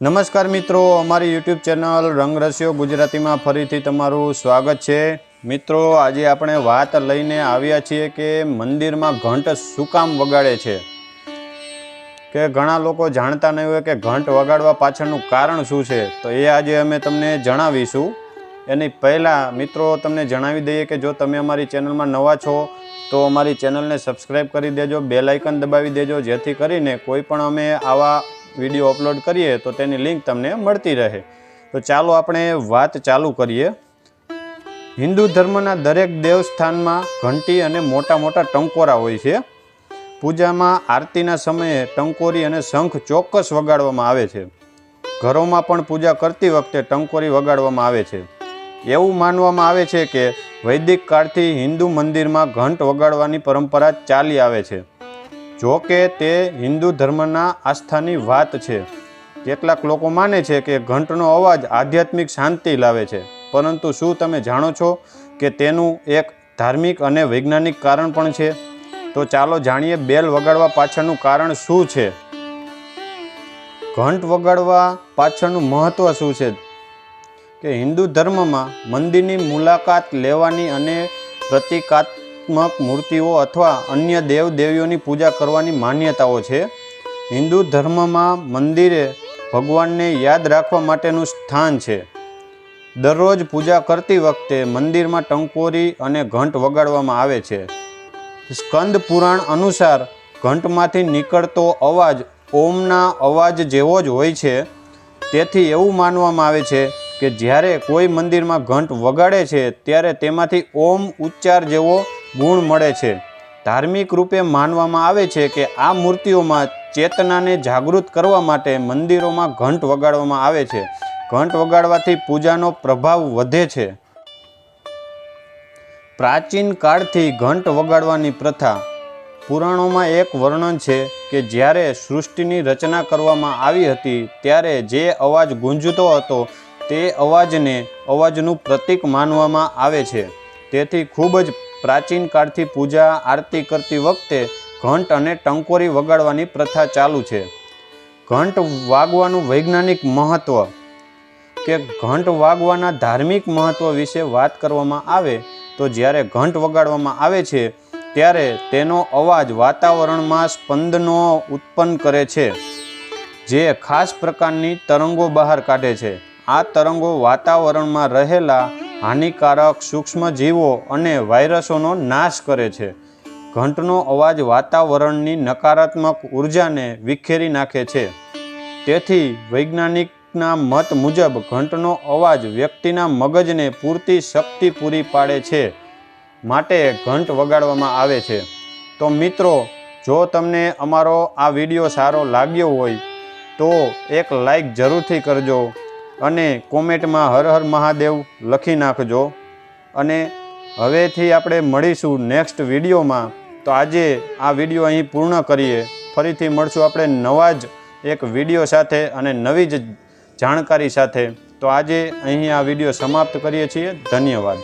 નમસ્કાર મિત્રો, અમારી યુટ્યુબ ચેનલ રંગરસીઓ ગુજરાતીમાં ફરીથી તમારું સ્વાગત છે. મિત્રો, આજે આપણે વાત લઈને આવ્યા છીએ કે મંદિરમાં ઘંટ શું કામ વગાડે છે? કે ઘણા લોકો જાણતા નહીં હોય કે ઘંટ વગાડવા પાછળનું કારણ શું છે? તો એ આજે અમે તમને જણાવીશું. એની પહેલાં, મિત્રો, તમને જણાવી દઈએ કે જો તમે અમારી ચેનલમાં નવા છો, તો અમારી ચેનલને સબસ્ક્રાઈબ કરી દેજો બેલાઇકન દબાવી દેજો, જેથી કરીને કોઈ પણ અમે આવા વીડિયો અપલોડ કરીએ તો તેની લિંક તમને મળતી રહે. તો ચાલો આપણે વાત ચાલુ કરીએ. હિન્દુ ધર્મના દરેક દેવસ્થાનમાં ઘંટી અને મોટા મોટા ટંકોરા હોય છે. પૂજામાં આરતીના સમયે ટંકોરી અને શંખ ચોક્કસ વગાડવામાં આવે છે. ઘરોમાં પણ પૂજા કરતી વખતે ટંકોરી વગાડવામાં આવે છે. એવું માનવામાં આવે છે કે વૈદિક કાળથી હિન્દુ મંદિરમાં ઘંટ વગાડવાની પરંપરા ચાલી આવે છે. જો કે તે હિન્દુ ધર્મના આસ્થાની વાત છે. કેટલાક લોકો માને છે કે ઘંટનો અવાજ આધ્યાત્મિક શાંતિ લાવે છે. પરંતુ શું તમે જાણો છો કે તેનું એક ધાર્મિક અને વૈજ્ઞાનિક કારણ પણ છે? તો ચાલો જાણીએ બેલ વગાડવા પાછળનું કારણ શું છે? ઘંટ વગાડવા પાછળનું મહત્ત્વ શું છે? કે હિન્દુ ધર્મમાં મંદિરની મુલાકાત લેવાની અને પ્રતિકાત્મક મૂર્તિઓ અથવા અન્ય દેવ દેવીઓની પૂજા કરવાની માન્યતાઓ છે. હિન્દુ ધર્મમાં મંદિરે ભગવાનને યાદ રાખવા માટેનું સ્થાન છે. દરરોજ પૂજા કરતી વખતે મંદિરમાં ટંકોરી અને ઘંટ વગાડવામાં આવે છે. સ્કંદ પુરાણ અનુસાર ઘંટમાંથી નીકળતો અવાજ ઓમના અવાજ જેવો જ હોય છે. તેથી એવું માનવામાં આવે છે કે જ્યારે કોઈ મંદિરમાં ઘંટ વગાડે છે, ત્યારે તેમાંથી ઓમ ઉચ્ચાર જેવો ગુણ મળે છે. ધાર્મિક રૂપે માનવામાં આવે છે કે આ મૂર્તિઓમાં ચેતનાને જાગૃત કરવા માટે મંદિરોમાં ઘંટ વગાડવામાં આવે છે. ઘંટ વગાડવાથી પૂજાનો પ્રભાવ વધે છે. પ્રાચીન કાળથી ઘંટ વગાડવાની પ્રથા પુરાણોમાં એક વર્ણન છે કે જ્યારે સૃષ્ટિની રચના કરવામાં આવી હતી ત્યારે જે અવાજ ગુંજતો હતો તે અવાજને અવાજનું પ્રતીક માનવામાં આવે છે. તેથી ખૂબ જ પ્રાચીન કાળથી પૂજા, આરતી કરતી વખતે ઘંટ અને ટંકોરી વગાડવાની પ્રથા ચાલુ છે. ઘંટ વાગવાનું વૈજ્ઞાનિક મહત્ત્વ કે ઘંટ વાગવાના ધાર્મિક મહત્ત્વ વિશે વાત કરવામાં આવે તો જ્યારે ઘંટ વગાડવામાં આવે છે, ત્યારે તેનો અવાજ વાતાવરણમાં સ્પંદનો ઉત્પન્ન કરે છે, જે ખાસ પ્રકારની તરંગો બહાર કાઢે છે. આ તરંગો વાતાવરણમાં રહેલા હાનિકારક સૂક્ષ્મજીવો અને વાયરસોનો નાશ કરે છે. ઘંટનો અવાજ વાતાવરણની નકારાત્મક ઉર્જાને વિખેરી નાખે છે. તેથી વૈજ્ઞાનિકના મત મુજબ ઘંટનો અવાજ વ્યક્તિના મગજને પૂરતી શક્તિ પૂરી પાડે છે માટે ઘંટ વગાડવામાં આવે છે. તો મિત્રો, જો તમને અમારો આ વીડિયો સારો લાગ્યો હોય, તો એક લાઈક જરૂરથી કરજો. અને કોમેન્ટમાં હર હર મહાદેવ લખી નાખજો. અને હવેથી આપણે મળીશું નેક્સ્ટ વિડીયોમાં. તો આજે આ વીડિયો અહીં પૂર્ણ કરીએ. ફરીથી મળશું આપણે નવા જ એક વીડિયો સાથે અને નવી જ જાણકારી સાથે. તો આજે અહીં આ વીડિયો સમાપ્ત કરીએ છીએ. ધન્યવાદ.